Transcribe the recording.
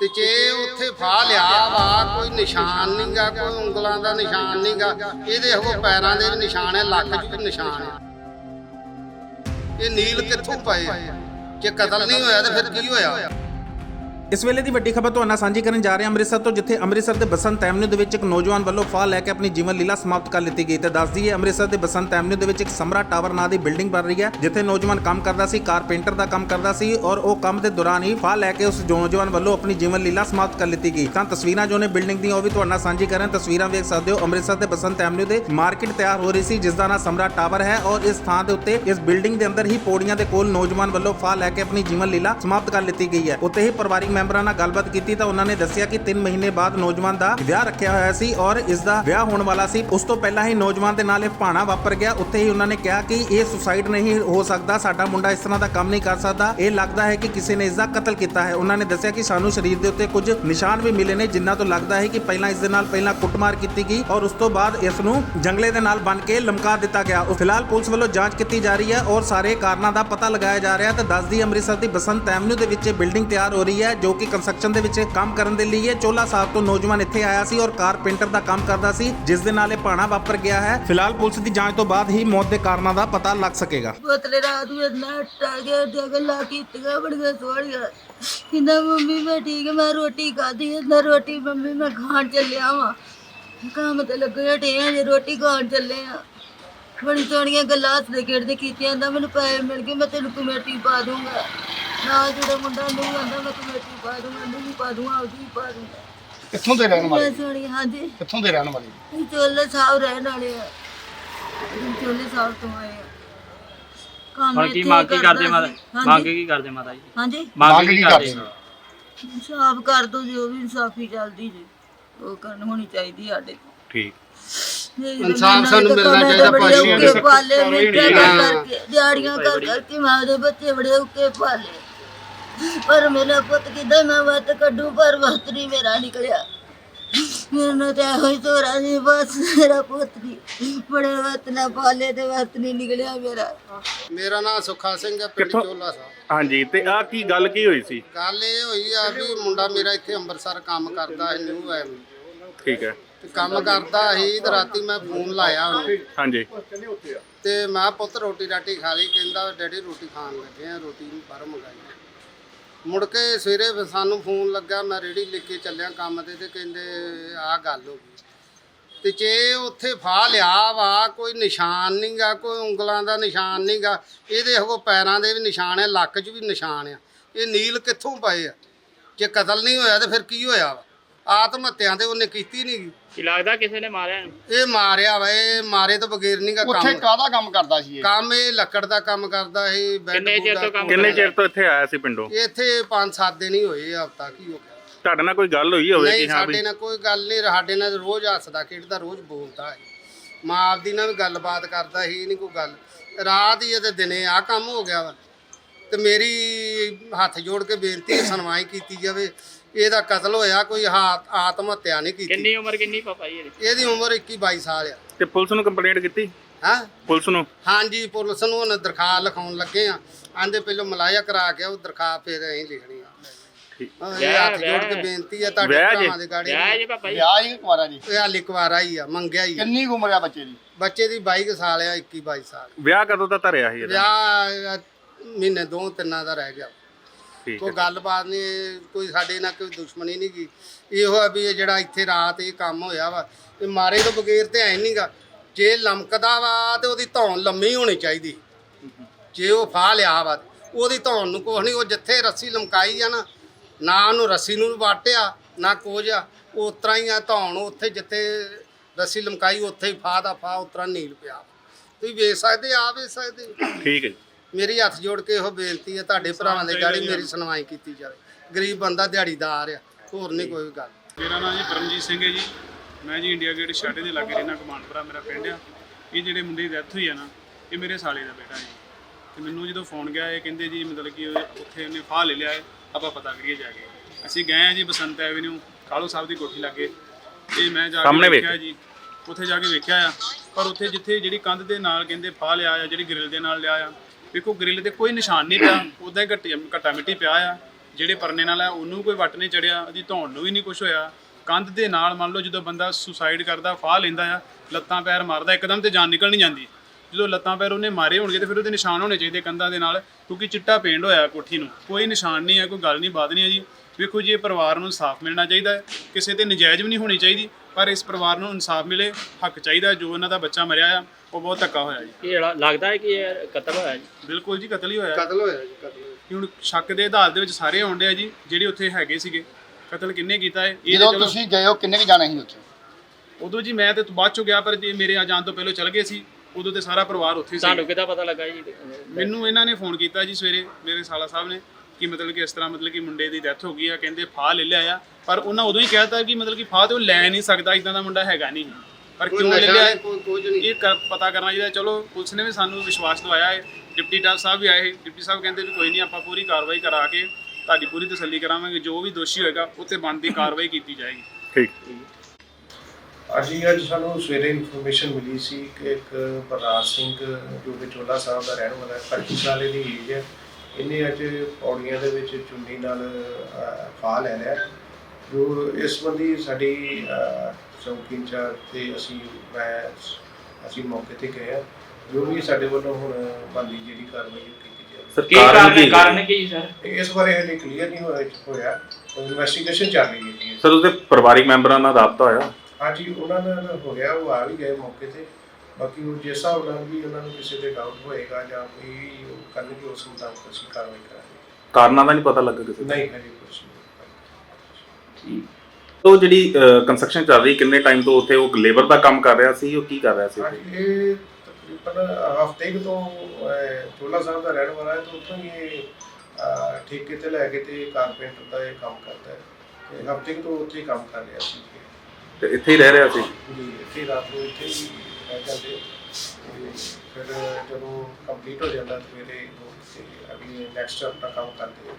ਤੇ ਜੇ ਉੱਥੇ ਫਾ ਲਿਆ ਵਾ, ਕੋਈ ਨਿਸ਼ਾਨ ਨਹੀਂਗਾ ਕੋਈ ਉਂਗਲਾਂ ਦਾ ਨਿਸ਼ਾਨ ਨਹੀਂਗਾ ਇਹਦੇ ਉਹ ਪੈਰਾਂ ਦੇ ਵੀ ਨਿਸ਼ਾਨ ਹੈ, ਲੱਕ 'ਚ ਵੀ ਨਿਸ਼ਾਨ ਹੈ ਇਹ ਨੀਲ ਕਿੱਥੋਂ ਪਏ ਆ? ਜੇ ਕਤਲ ਨਹੀਂ ਹੋਇਆ ਤੇ ਫਿਰ ਕੀ ਹੋਇਆ ਇਸ ਵੇਲੇ ਦੀ ਵੱਡੀ ਖਬਰ ਤੁਹਾਨੂੰ ਸਾਂਝੀ ਕਰਨ ਜਾ ਰਹੇ ਹਾਂ ਅੰਮ੍ਰਿਤਸਰ ਤੋਂ, ਜਿੱਥੇ ਅੰਮ੍ਰਿਤਸਰ ਦੇ ਬਸੰਤ ਐਵਨਿਊ ਦੇ ਵਿੱਚ ਇੱਕ ਨੌਜਵਾਨ ਵੱਲੋਂ ਫਾਹ ਲੈ ਕੇ ਆਪਣੀ ਜੀਵਨ ਲੀਲਾ ਸਮਾਪਤ ਕਰ ਲਿੱਤੀ ਗਈ ਤੇ ਦੱਸ ਦਈਏ ਅੰਮ੍ਰਿਤਸਰ ਦੇ ਬਸੰਤ ਐਵਨਿਊ ਦੇ ਵਿੱਚ ਇੱਕ ਸਮਰਾ ਟਾਵਰ ਨਾਂ ਦੀ ਬਿਲਡਿੰਗ ਬਣ ਰਹੀ ਹੈ, ਜਿੱਥੇ ਨੌਜਵਾਨ ਕੰਮ ਕਰਦਾ ਸੀ, ਕਾਰਪੈਂਟਰ ਦਾ ਕੰਮ ਕਰਦਾ ਸੀ ਔਰ ਉਹ ਕੰਮ ਦੇ ਦੌਰਾਨ ਹੀ ਫਾਹ ਲੈ ਕੇ ਉਸ ਨੌਜਵਾਨ ਵੱਲੋਂ ਆਪਣੀ ਜੀਵਨ ਲੀਲਾ ਸਮਾਪਤ ਕਰ ਲਿੱਤੀ ਗਈ। ਤਾਂ ਤਸਵੀਰਾਂ ਜੋ ਨੇ ਬਿਲਡਿੰਗ ਦੀਆਂ, ਉਹ ਵੀ ਤੁਹਾਡੇ ਸਾਂਝੀ ਕਰ ਰਹੇ ਹਾਂ। ਤਸਵੀਰਾਂ ਵੇਖ ਸਕਦੇ ਹੋ, ਅੰਮ੍ਰਿਤਸਰ ਦੇ ਬਸੰਤ ਐਵਨਿਊ ਦੇ ਮਾਰਕੀਟ ਤਿਆਰ ਹੋ ਰਹੀ ਸੀ, ਜਿਸ ਦਾ ਨਾਂ ਸਮਰਾ ਟਾਵਰ ਹੈ ਔਰ ਇਸ ਥਾਂ ਦੇ ਉੱਤੇ ਇਸ ਬਿਲਡਿੰਗ ਦੇ ਅੰਦਰ ਹੀ ਪੌੜੀਆਂ ਦੇ ਕੋਲ ਨੌਜਵਾਨ ਵੱਲੋਂ ਫਾਹ ਲੈ ਕੇ ਆਪਣੀ ਜੀਵਨ ਲੀਲਾ ਸਮਾਪਤ ਕਰ ਲਿੱਤੀ ਗਈ ਹੈ। ਉੱਥੇ ਹੀ ਪਰਿਵਾਰਿਕ ਮੈਂਬਰਾਂ ਨਾਲ ਗੱਲਬਾਤ ਕੀਤੀ ਤਾਂ ਉਹਨਾਂ ਨੇ ਦੱਸਿਆ ਕਿ 3 ਮਹੀਨੇ ਬਾਅਦ ਨੌਜਵਾਨ ਦਾ ਵਿਆਹ ਰੱਖਿਆ ਹੋਇਆ ਸੀ ਔਰ ਇਸ ਦਾ ਵਿਆਹ ਹੋਣ ਵਾਲਾ ਸੀ। ਉਸ ਤੋਂ ਪਹਿਲਾਂ ਹੀ ਨੌਜਵਾਨ ਦੇ ਨਾਲ ਇਹ ਭਾਣਾ ਵਾਪਰ ਗਿਆ। ਉੱਥੇ ਹੀ ਉਹਨਾਂ ਨੇ ਕਿਹਾ ਕਿ ਇਹ ਸੁਸਾਈਡ ਨਹੀਂ ਹੋ ਸਕਦਾ। ਸਾਡਾ ਮੁੰਡਾ ਇਸ ਤਰ੍ਹਾਂ ਦਾ ਕੰਮ ਨਹੀਂ ਕਰ ਸਕਦਾ। ਇਹ ਲੱਗਦਾ ਹੈ ਕਿ ਕਿਸੇ ਨੇ ਇਸ ਦਾ ਕਤਲ ਕੀਤਾ ਹੈ। ਉਹਨਾਂ ਨੇ ਦੱਸਿਆ ਕਿ ਸਾਨੂੰ ਸਰੀਰ ਦੇ ਉੱਤੇ ਕੁਝ ਨਿਸ਼ਾਨ ਵੀ ਮਿਲੇ ਨੇ ਜਿਨ੍ਹਾਂ ਤੋਂ ਲੱਗਦਾ ਹੈ ਕਿ ਪਹਿਲਾਂ ਇਸ ਦੇ ਨਾਲ ਪਹਿਲਾਂ ਕੁੱਟਮਾਰ ਕੀਤੀ ਗਈ ਔਰ ਉਸ ਤੋਂ ਬਾਅਦ ਇਸ ਨੂੰ ਜੰਗਲੇ ਦੇ ਨਾਲ ਬੰਨ ਕੇ ਲਮਕਾ ਦਿੱਤਾ ਗਿਆ। ਉਹ ਫਿਲਹਾਲ ਪੁਲਿਸ ਵੱਲੋਂ ਜਾਂਚ ਕੀਤੀ ਜਾ ਰਹੀ ਹੈ ਔਰ ਸਾਰੇ ਕਾਰਨਾਂ ਦਾ ਪਤਾ ਲਗਾਇਆ ਜਾ ਰਿਹਾ ਹੈ। ਤਾਂ ਦੱਸਦੀ ਅੰਮ੍ਰਿਤਸਰ ਦੀ ਬਸੰਤ ਐਵਨਿਊ ਦੇ ਵਿੱਚ ਇਹ ਬਿਲਡਿੰਗ ਤਿਆਰ ਹੋ ਰਹੀ ਹੈ, ਜੋ ਕਿ ਕੰਸਟਰਕਸ਼ਨ ਦੇ ਵਿੱਚ ਕੰਮ ਕਰਨ ਦੇ ਲਈ ਇਹ ਚੋਲਾ ਸਾਹਿਬ ਤੋਂ ਨੌਜਵਾਨ ਇੱਥੇ ਆਇਆ ਸੀ ਔਰ ਕਾਰਪੈਂਟਰ ਦਾ ਕੰਮ ਕਰਦਾ ਸੀ ਜਿਸ ਦੇ ਨਾਲ ਇਹ ਭਾਣਾ ਵਾਪਰ ਗਿਆ ਹੈ। ਫਿਲਹਾਲ ਪੁਲਿਸ ਦੀ ਜਾਂਚ ਤੋਂ ਬਾਅਦ ਹੀ ਮੌਤ ਦੇ ਕਾਰਨਾਂ ਦਾ ਪਤਾ ਲੱਗ ਸਕੇਗਾ। ਬੋਤਲੇ ਰਾਤ ਨੂੰ ਇੰਨਾ ਟਾ ਗਿਆ ਤੇ ਗੱਲਾਂ ਕੀਤੀਆਂ ਬੜੀਆਂ ਸੋਹਣੀਆਂ। ਕਹਿੰਦਾ ਮੰਮੀ ਮੈਂ ਠੀਕ ਹਾਂ, ਮੈਂ ਰੋਟੀ ਖਾਧੀ ਇੰਦਾ ਰੋਟੀ ਮੰਮੀ ਮੈਂ ਖਾਣ ਚੱਲਿਆ ਵਾਂ। ਕੰਮ ਤੇ ਲੱਗੇ ਹਟੇ ਜੇ ਰੋਟੀ ਖਾਣ ਚੱਲੇ ਆ। ਬੜੀ ਸੋਹਣੀਆਂ ਗੱਲਾਂ ਹੱਸਦੇ ਖੇਡਦੇ ਕੀਤੀਆਂ ਦਾ ਮੈਨੂੰ ਪੈਸੇ ਮਿਲ ਗਏ ਮੈਂ ਤੈਨੂੰ ਕਮੇਟੀ ਪਾ ਦੂੰਗਾ। ਨਾ ਜਿਹੜਾ ਮੁੰਡਾ ਨਹੀਂ ਆਂਦਾ ਮੈਂ ਕਮੇਟੀ ਪਾ ਦੂੰਗਾ ਨਹੀਂ ਪਾ ਦੂੰਗਾ ਉਹਦੀ ਵੀ ਪਾ ਦੂੰਗਾ। ਕਿੱਥੋਂ ਦੇ ਰਹਿਣ ਵਾਲੇ? ਮੈਂ ਸੋਹਣੀ ਹਾਂਜੀ। ਕਿੱਥੋਂ ਦੇ ਰਹਿਣ ਵਾਲੇ? ਅਸੀਂ ਚੋਲੇ ਸਾਹਿਬ ਰਹਿਣ ਵਾਲੇ ਆ। ਅਸੀਂ ਚੋਲੇ ਸਾਹਿਬ ਤੋਂ ਆਏ ਆ। ਕੰਮ ਹੁਣ ਕੀ ਇੱਥੇ ਮੰਗ ਕੀ ਕਰਦਾ ਕਰਦੇ ਮਾਤਾ ਸੀ। ਮੰਗ ਹਾਂਜੀ ਕੀ ਕਰਦੇ ਮਾਤਾ ਜੀ? ਹਾਂਜੀ? ਮੰਗ ਕੀ ਕਰਦੇ ਇਨਸਾਫ ਕਰ ਦੋ ਜੋ ਵੀ ਇਨਸਾਫੀ ਚੱਲਦੀ ਜੀ। ਉਹ ਕਰਨ ਹੋਣੀ ਚਾਹੀਦੀ ਸਾਡੇ ਠੀਕ। ਇਨਸਾਫ ਸਾਨੂੰ ਮਿਲਣਾ ਚਾਹੀਦਾ ਭਾਈ। ਭਾਈ ਪਾਲੇ ਮਿੱਟਾ ਕਰ ਕਰਕੇ ਦਿਹਾੜੀਆਂ ਕਰ ਕਰਕੇ ਮਾਂ ਦੇ ਬੱਚੇ ਬੜੇ ਉੱਕੇ ਪਾਲੇ। ਪਰ ਮੇਰਾ ਪੁੱਤ ਕਿਦਾਂ ਮੈਂ ਵਤ ਕੱਢੂ ਪਰ ਵਤ ਨਹੀਂ ਮੇਰਾ ਨਿਕਲਿਆ। ਮੈਨੂੰ ਤਾਂ ਇਹੋ ਹੀ ਤੋਰਾ ਸੀ ਬਸ ਮੇਰਾ ਪੁੱਤ ਨਹੀਂ ਬੜੇ ਵਤ ਨਾ ਪਾਲੇ ਤੇ ਵਤ ਨਹੀਂ ਨਿਕਲਿਆ ਮੇਰਾ। ਮੇਰਾ ਨਾਮ ਸੁੱਖਾ ਸਿੰਘ ਹੈ ਪਿੰਡ ਚੋਲਾ ਸਾਹਿਬ। ਹਾਂਜੀ ਤੇ ਆ ਕੀ ਗੱਲ ਕੀ ਹੋਈ ਸੀ? ਗੱਲ ਇਹ ਹੋਈ ਆ ਵੀ ਮੁੰਡਾ ਮੇਰਾ ਇੱਥੇ ਅੰਮ੍ਰਿਤਸਰ ਕੰਮ ਕਰਦਾ ਹੈ ਨਿਊ ਐਮ ਠੀਕ ਹੈ। ਤੇ ਕੰਮ ਕਰਦਾ ਸੀ ਤੇ ਰਾਤੀ ਮੈਂ ਫੋਨ ਲਾਇਆ ਉਹਨੂੰ। ਹਾਂਜੀ। ਤੇ ਮੈਂ ਪੁੱਤ ਰੋਟੀ ਰਾਟੀ ਖਾ ਲਈ ਕਹਿੰਦਾ ਡੈਡੀ ਰੋਟੀ ਖਾਣ ਲੱਗੇ ਆ ਰੋਟੀ ਨੂੰ ਬਾਹਰੋਂ ਮੰਗਾਈ। ਮੁੜ ਕੇ ਸਵੇਰੇ ਫਿਰ ਸਾਨੂੰ ਫੋਨ ਲੱਗਾ, ਮੈਂ ਰੇੜੀ ਲੈ ਕੇ ਚੱਲਿਆ ਕੰਮ ਤੇ ਤੇ ਕਹਿੰਦੇ ਆਹ ਗੱਲ ਹੋ ਗਈ। ਤੇ ਜੇ ਉੱਥੇ ਫਾ ਲਿਆ ਵਾ, ਕੋਈ ਨਿਸ਼ਾਨ ਨਹੀਂਗਾ ਕੋਈ ਉਂਗਲਾਂ ਦਾ ਨਿਸ਼ਾਨ ਨਹੀਂਗਾ ਇਹਦੇ ਉਹ ਪੈਰਾਂ ਦੇ ਵੀ ਨਿਸ਼ਾਨ ਹੈ ਲੱਕ 'ਚ ਵੀ ਨਿਸ਼ਾਨ ਆ। ਇਹ ਨੀਲ ਕਿੱਥੋਂ ਪਏ ਆ? ਜੇ ਕਤਲ ਨਹੀਂ ਹੋਇਆ ਤੇ ਫਿਰ ਕੀ ਹੋਇਆ ਵਾ? ਆਤਮ ਹੱਤਿਆ ਤੇ ਉਹਨੇ ਕੀਤੀ ਨਹੀਂ ਕੀ ਲੱਗਦਾ ਕਿਸੇ ਨੇ ਮਾਰਿਆ ਇਹਨੂੰ? ਇਹ ਮਾਰਿਆ ਵਾ ਇਹ ਮਾਰੇ ਤੋਂ ਬਗੈਰ ਨਹੀਂਗਾ ਉੱਥੇ ਕੰਮ। ਕਾਹਦਾ ਕੰਮ ਕਰਦਾ ਸੀ ਇਹ? ਕੰਮ ਇਹ ਲੱਕੜ ਦਾ ਕੰਮ ਕਰਦਾ ਸੀ ਬੈੱਡ ਕਿੰਨੇ ਚਿਰ ਤੋਂ ਕੰਮ ਕਿੰਨੇ ਚਿਰ ਤੋਂ ਇੱਥੇ ਆਇਆ ਸੀ ਪਿੰਡੋਂ? ਇੱਥੇ 5-7 ਦਿਨ ਹੀ ਹੋਏ ਆ ਹਫਤਾ ਕੀ ਹੋ ਗਿਆ। ਤੁਹਾਡੇ ਨਾਲ ਕੋਈ ਗੱਲ ਹੋਈ ਹੋਵੇ ਨਹੀਂ ਕਿ ਹਾਂ ਵੀ ਸਾਡੇ ਨਾਲ ਕੋਈ ਗੱਲ ਨਹੀਂ ਸਾਡੇ ਨਾਲ ਰੋਜ਼ ਹੱਸਦਾ ਖੇਡਦਾ ਰੋਜ਼ ਬੋਲਦਾ ਹੈ ਮਾਂ ਆਪਦੀ ਨਾਲ ਵੀ ਗੱਲਬਾਤ ਕਰਦਾ ਸੀ ਨਹੀਂ ਕੋਈ ਗੱਲ। ਰਾਤ ਹੀ ਤੇ ਦਿਨੇ ਆ ਕੰਮ ਹੋ ਗਿਆ ਵਾ। ਤੇ ਮੇਰੀ ਹੱਥ ਜੋੜ ਕੇ ਬੇਨਤੀ ਹੈ ਸੁਣਵਾਈ ਕੀਤੀ ਜਾਵੇ। ਇਹਦਾ ਕਤਲ ਹੋਇਆ ਕੋਈ ਹਾ- ਆਤਮ ਹੱਤਿਆ ਨਹੀਂ ਕੀਤੀ। ਕਿੰਨੀ ਉਮਰ ਕਿੰਨੀ ਪਾਪਾ ਜੀ ਇਹਦੀ? ਇਹਦੀ ਉਮਰ 21 22 ਸਾਲ ਆ। ਤੇ ਪੁਲਿਸ ਨੂੰ ਕੰਪਲੇਂਟ ਕੀਤੀ? ਹਾਂ? ਪੁਲਿਸ ਨੂੰ? ਹਾਂਜੀ ਪੁਲਿਸ ਨੂੰ ਹੁਣ ਦਰਖਾਸਤ ਲਿਖਾਉਣ ਲੱਗੇ ਆ। ਆਂਦੇ ਪਹਿਲਾਂ ਮਲਾਇਆ ਕਰਾ ਕੇ ਉਹ ਦਰਖਾਸਤ ਫਿਰ ਅਸੀਂ ਲਿਖਣੀ ਆ। ਠੀਕ। ਹਾਂ, ਇਹ ਹੱਥ ਜੋੜ ਕੇ ਬੇਨਤੀ ਆ ਤੁਹਾਡੇ ਵਿਆਹ ਜੀ? ਭਰਾਵਾਂ ਦੇ ਗਾੜੀ ਵਿਆਹ ਜੀ ਪਾਪਾ ਜੀ। ਵਿਆਹ ਜੀ ਕੁਆਰਾ ਜੀ। ਇਹ ਹਾਲੀ ਕੁਵਾਰਾ ਹੀ ਆ ਮੰਗਿਆ ਹੀ ਆ। ਕਿੰਨੀ ਕੁ ਉਮਰ ਆ ਬੱਚੇ ਦੀ? ਬੱਚੇ ਦੀ 22 ਕੁ ਸਾਲ ਆ 21 22 ਸਾਲ। ਵਿਆਹ ਕਦੋਂ ਦਾ ਧਰਿਆ ਸੀ ਇਹਦਾ? ਵਿਆਹ ਅਹ, ਮਹੀਨੇ ਦੋ ਤਿੰਨਾਂ ਦਾ ਰਹਿ ਗਿਆ। ਠੀਕ ਕੋਈ ਗੱਲਬਾਤ ਨਹੀਂ ਕੋਈ ਸਾਡੇ ਨਾਲ ਕੋਈ ਦੁਸ਼ਮਣੀ ਨਹੀਂ ਗੀ। ਇਹੋ ਆ ਵੀ ਇਹ ਜਿਹੜਾ ਇੱਥੇ ਰਾਤ ਇਹ ਕੰਮ ਹੋਇਆ ਵਾ ਇਹ ਮਾਰੇ ਤੋਂ ਬਗੈਰ ਤੇ ਐ ਨਹੀਂਗਾ ਜੇ ਲਮਕਦਾ ਵਾ ਤੇ ਉਹਦੀ ਧੌਣ ਲੰਮੀ ਹੋਣੀ ਚਾਹੀਦੀ। ਜੇ ਉਹ ਫਾਹ ਲਿਆ ਵਾ ਉਹਦੀ ਧੌਣ ਨੂੰ ਕੁਛ ਨਹੀਂ ਉਹ ਜਿੱਥੇ ਰੱਸੀ ਲਮਕਾਈ ਆ ਨਾ ਨਾ ਉਹਨੂੰ ਰੱਸੀ ਨੂੰ ਵਾਟਿਆ ਨਾ ਕੁਝ ਆ ਉਹ ਉਤਰਾ ਹੀ ਆ ਧੌਣ ਉੱਥੇ ਜਿੱਥੇ ਰੱਸੀ ਲਮਕਾਈ ਉੱਥੇ ਹੀ ਫਾਹ ਦਾ ਫਾਹ ਉਤਰਾ ਨੀਲ ਪਿਆ। ਤੁਸੀਂ ਵੇਖ ਸਕਦੇ ਆ ਵੇਖ ਸਕਦੇ। ਠੀਕ ਹੈ ਜੀ। ਮੇਰੀ ਹੱਥ ਜੋੜ ਕੇ ਇਹੋ ਬੇਨਤੀ ਹੈ ਤੁਹਾਡੇ ਭਰਾਵਾਂ ਦੇ ਗਾੜੀ ਮੇਰੀ ਸੁਣਵਾਈ ਕੀਤੀ ਜਾਵੇ। ਗਰੀਬ ਬੰਦਾ ਦਿਹਾੜੀਦਾਰ ਆ ਹੋਰ ਨਹੀਂ ਕੋਈ ਗੱਲ। ਮੇਰਾ ਨਾਮ ਜੀ ਪਰਮਜੀਤ ਸਿੰਘ ਹੈ ਜੀ। ਮੈਂ ਜੀ ਇੰਡੀਆ ਗੇਟ ਛਾੜੇ ਦੇ ਲਾਗੇ ਰਹਿਣਾ ਕਮਾਨਪੁਰਾ ਮੇਰਾ ਪਿੰਡ ਆ। ਇਹ ਜਿਹੜੇ ਮੁੰਡੇ ਦੀ ਡੈਥ ਹੋਈ ਆ ਨਾ ਇਹ ਮੇਰੇ ਸਾਲੇ ਦਾ ਬੇਟਾ ਜੀ। ਤੇ ਮੈਨੂੰ ਜਦੋਂ ਫੋਨ ਗਿਆ ਇਹ ਕਹਿੰਦੇ ਜੀ ਮਤਲਬ ਕਿ ਉੱਥੇ ਉਹਨੇ ਫਾਹ ਲੈ ਲਿਆ ਹੈ ਆਪਾਂ ਪਤਾ ਕਰੀਏ ਜਾ ਕੇ। ਅਸੀਂ ਗਏ ਆ ਜੀ ਬਸੰਤ ਐਵਨਿਊ ਕਾਲੋ ਸਾਹਿਬ ਦੀ ਕੋਠੀ ਲਾਗੇ। ਤੇ ਮੈਂ ਜਾ ਕੇ ਵੇਖ। ਵੇਖਿਆ ਜੀ ਉੱਥੇ ਜਾ ਕੇ ਵੇਖਿਆ ਆ। ਪਰ ਉੱਥੇ ਜਿੱਥੇ ਜਿਹੜੀ ਕੰਧ ਦੇ ਨਾਲ ਕਹਿੰਦੇ ਫਾਹ ਲਿਆ ਆ ਜਿਹੜੀ ਗ੍ਰਿਲ ਦੇ ਨਾਲ ਲਿਆ ਆ ਵੇਖੋ ਗ੍ਰਿਲ ਤੇ ਕੋਈ ਨਿਸ਼ਾਨ ਨਹੀਂ ਪਿਆ ਉਦਾਂ ਹੀ ਘੱਟੀ ਘੱਟਾ ਮਿੱਟੀ ਪਿਆ ਆ। ਜਿਹੜੇ ਪਰਨੇ ਨਾਲ ਆ, ਉਹਨੂੰ ਕੋਈ ਵੱਟ ਨਹੀਂ ਚੜਿਆ, ਉਹਦੀ ਧੌਣ ਨੂੰ ਵੀ ਨਹੀਂ ਕੁਝ ਹੋਇਆ। ਕੰਧ ਦੇ ਨਾਲ ਮੰਨ ਲਓ ਜਦੋਂ ਬੰਦਾ ਸੁਸਾਈਡ ਕਰਦਾ, ਫਾਹ ਲੈਂਦਾ ਆ, ਲੱਤਾਂ ਪੈਰ ਮਾਰਦਾ, ਇੱਕਦਮ ਤੇ ਜਾਨ ਨਿਕਲ ਨਹੀਂ ਜਾਂਦੀ। ਜਦੋਂ ਲੱਤਾਂ ਪੈਰ ਉਹਨੇ ਮਾਰੇ ਹੋਣਗੇ ਤੇ ਫਿਰ ਉਹਦੇ ਨਿਸ਼ਾਨ ਹੋਣੇ ਚਾਹੀਦੇ ਕੰਧਾਂ ਦੇ ਨਾਲ, ਕਿਉਂਕਿ ਚਿੱਟਾ ਪੇਂਟ ਹੋਇਆ ਕੋਠੀ ਨੂੰ। ਕੋਈ ਨਿਸ਼ਾਨ ਨਹੀਂ ਹੈ ਕੋਈ ਗੱਲ ਨਹੀਂ, ਬਾਤ ਨਹੀਂ ਹੈ ਜੀ। ਵੇਖੋ ਜੀ, ਇਹ ਪਰਿਵਾਰ ਨੂੰ ਇਨਸਾਫ ਮਿਲਣਾ ਚਾਹੀਦਾ ਹੈ। ਕਿਸੇ ਤੇ ਨਜਾਇਜ਼ ਵੀ ਨਹੀਂ ਹੋਣੀ ਚਾਹੀਦੀ, ਪਰ ਇਸ ਪਰਿਵਾਰ ਨੂੰ ਇਨਸਾਫ ਮਿਲੇ, ਹੱਕ ਚਾਹੀਦਾ ਜੋ ਇਹਨਾਂ ਦਾ ਬੱਚਾ ਮਰਿਆ ਆ। ਉਹ ਬਹੁਤ ਧੱਕਾ ਹੋਇਆ ਜੀ। ਇਹ ਜਿਹੜਾ ਲੱਗਦਾ ਹੈ ਕਿ ਇਹ ਕਤਲ ਹੋਇਆ ਜੀ? ਬਿਲਕੁਲ ਜੀ ਕਤਲ ਹੀ ਹੋਇਆ ਕਤਲ ਹੋਇਆ ਜੀ ਕਤਲ ਹੋਇਆ। ਕਿ ਹੁਣ ਸ਼ੱਕ ਦੇ ਆਧਾਰ ਦੇ ਵਿੱਚ ਸਾਰੇ ਆਉਂਦੇ ਆ ਜੀ ਜਿਹੜੇ ਉੱਥੇ ਹੈਗੇ ਸੀਗੇ। ਕਤਲ ਕਿੰਨੇ ਕੀਤਾ ਹੈ? ਇਹ ਜਦੋਂ ਚਲੋ- ਤੁਸੀਂ ਗਏ ਹੋ ਕਿੰਨੇ ਕੁ ਜਾਣੇ ਸੀ ਉੱਥੇ? ਉਦੋਂ ਜੀ ਮੈਂ ਤੇ ਬਾਅਦ ਚੋਂ ਗਿਆ ਪਰ ਜੇ ਮੇਰੇ ਆ ਜਾਣ ਤੋਂ ਪਹਿਲਾਂ ਚਲ ਗਏ ਸੀ ਉਦੋਂ ਤੇ ਸਾਰਾ ਪਰਿਵਾਰ ਉੱਥੇ ਸੀ ਤੁਹਾਨੂੰ ਕਿੱਦਾਂ ਪਤਾ ਲੱਗਾ ਜੀ? ਮੈਨੂੰ ਇਹਨਾਂ ਨੇ ਫੋਨ ਕੀਤਾ ਜੀ ਸਵੇਰੇ ਮੇਰੇ ਸਾਲਾ ਸਾਹਿਬ ਨੇ ਕਿ ਮਤਲਬ ਕਿ ਇਸ ਤਰ੍ਹਾਂ ਮਤਲਬ ਕਿ ਮੁੰਡੇ ਦੀ ਡੈਥ ਹੋ ਗਈ ਆ ਕਹਿੰਦੇ ਫਾਹ ਲੈ ਲਿਆ ਆ। ਪਰ ਉਹਨਾਂ ਉਦੋਂ ਹੀ ਕਹਿਤਾ ਕਿ ਮਤਲਬ ਕਿ ਫਾਹ ਤੇ ਉਹ ਲੈ ਨਹੀਂ ਸਕਦਾ ਇਦਾਂ ਦਾ ਮੁੰਡਾ ਹੈਗਾ ਨਹੀਂ। ਪਰ ਕਿਉਂ ਲੈ ਲਿਆ? ਇਹ ਪਤਾ ਕਰਨਾ ਚਾਹੀਦਾ। ਚਲੋ ਪੁਲਿਸ ਨੇ ਵੀ ਸਾਨੂੰ ਵਿਸ਼ਵਾਸ ਦਿਵਾਇਆ ਹੈ। ਡਿਪਟੀ ਡਾਕਟਰ ਸਾਹਿਬ ਵੀ ਆਏ ਡਿਪਟੀ ਸਾਹਿਬ ਕਹਿੰਦੇ ਵੀ ਕੋਈ ਨਹੀਂ ਆਪਾਂ ਪੂਰੀ ਕਾਰਵਾਈ ਕਰਾ ਕੇ ਤੁਹਾਡੀ ਪੂਰੀ ਤਸੱਲੀ ਕਰਾਵਾਂਗੇ। ਜੋ ਵੀ ਦੋਸ਼ੀ ਹੋਏਗਾ ਉੱਤੇ ਬਣਦੀ ਕਾਰਵਾਈ ਕੀਤੀ ਜਾਏਗੀ। ਠੀਕ। ਅਸੀਂ ਅੱਜ ਸਾਨੂੰ ਸਵੇਰੇ ਇਨਫੋਰਮੇਸ਼ਨ ਮਿਲੀ ਸੀ ਕਿ ਇੱਕ ਬਲਰਾਜ ਸਿੰਘ ਜੋ ਵਿਚੋਲਾ ਸਾਹਿਬ ਦਾ ਰਹਿਣ ਵਾਲਾ ਹੈ 25 ਸਾਲ ਦੀ ਏਜ ਹੈ। ਇਹਨੇ ਅੱਜ ਪੌੜੀਆਂ ਦੇ ਵਿੱਚ ਚੁੰਨੀ ਨਾਲ ਫਾਹ ਲੈ ਲਿਆ। ਜੋ ਇਸ ਸੰਬੰਧੀ ਸਾਡੀ ਚੌਕੀ ਇੰਚਾਰਜ ਤੇ ਅਸੀਂ ਮੈਂ ਅਸੀਂ ਮੌਕੇ ਤੇ ਗਏ ਆ ਜੋ ਵੀ ਸਾਡੇ ਵੱਲੋਂ ਹੁਣ ਬੰਦੀ ਜਿਹੜੀ ਕਾਰਵਾਈ ਉਹ ਕੀਤੀ ਜਾਵੇ। ਸਰ ਕੀ ਕਾਰਨ ਕੀ ਕਾਰਨ ਕੀ ਸਰ? ਇਸ ਬਾਰੇ ਹਲੇ ਕਲੀਅਰ ਨਹੀਂ ਹੋਇਆ ਹੋਇਆ। ਇਨਵੈਸਟੀਗੇਸ਼ਨ ਚੱਲ ਰਹੀ ਹੈ ਜੀ। ਸਰ ਉਹਦੇ ਪਰਿਵਾਰਿਕ ਮੈਂਬਰਾਂ ਨਾਲ ਰਾਬਤਾ ਹੋਇਆ? ਹਾਂਜੀ ਉਹਨਾਂ ਨਾਲ ਹੋ ਗਿਆ ਉਹ ਆ ਵੀ ਗਏ ਮੌਕੇ ਤੇ। ਬਾਕੀ ਉਹ ਜਿਸ ਹਿਸਾਬ ਨਾਲ ਵੀ ਉਹਨਾਂ ਨੂੰ ਕਿਸੇ ਤੇ ਡਾਊਟ ਹੋਏਗਾ ਜਾਂ ਕੋਈ ਕਰਨਗੇ ਉਸ ਮੁਤਾਬਕ ਅਸੀਂ ਕਾਰਵਾਈ ਕਰਾਂਗੇ। ਕਾਰਨਾਂ ਦਾ ਨਹੀਂ ਪਤਾ ਲੱਗਾ ਕਿਸੇ ਨਹੀਂ ਹਜੇ ਕੁਝ ਉਹ ਜਿਹੜੀ ਕੰਸਟਰਕਸ਼ਨ ਚੱਲ ਰਹੀ ਕਿੰਨੇ ਟਾਈਮ ਤੋਂ ਉੱਥੇ ਉਹ ਲੇਬਰ ਦਾ ਕੰਮ ਕਰ ਰਿਹਾ ਸੀ ਉਹ ਕੀ ਕਰ ਰਿਹਾ ਸੀ ਉੱਥੇ? ਇਹ ਤਕਰੀਬਨ ਹਫ਼ਤੇ ਕੁ ਤੋਂ ਅਹ, ਚੋਲਾ ਸਾਹਿਬ ਦਾ ਰਹਿਣ ਵਾਲਾ ਹੈ ਤੇ ਉੱਥੋਂ ਹੀ ਇਹ ਅਹ, ਠੇਕੇ ਤੇ ਲੈ ਕੇ ਤੇ ਕਾਰਪੈਂਟਰ ਦਾ ਇਹ ਕੰਮ ਕਰਦਾ ਹੈ। ਤੇ ਹਫ਼ਤੇ ਕੁ ਤੋਂ ਉੱਥੇ ਹੀ ਕੰਮ ਕਰ ਰਿਹਾ ਸੀ। ਤੇ ਇੱਥੇ ਹੀ ਰਹਿ ਰਿਹਾ ਸੀ? ਜੀ ਇੱਥੇ ਰਾਤ ਨੂੰ ਇੱਥੇ ਹੀ ਰਹਿ ਜਾਂਦੇ। ਤੇ ਫਿਰ ਜਦੋਂ ਕੰਪਲੀਟ ਹੋ ਜਾਂਦਾ ਤੇ ਇਹ ਉਹ ਤੇ ਅਗਲੀ ਨੈਕਸਟ ਆਪਣਾ ਕੰਮ ਕਰਦੇ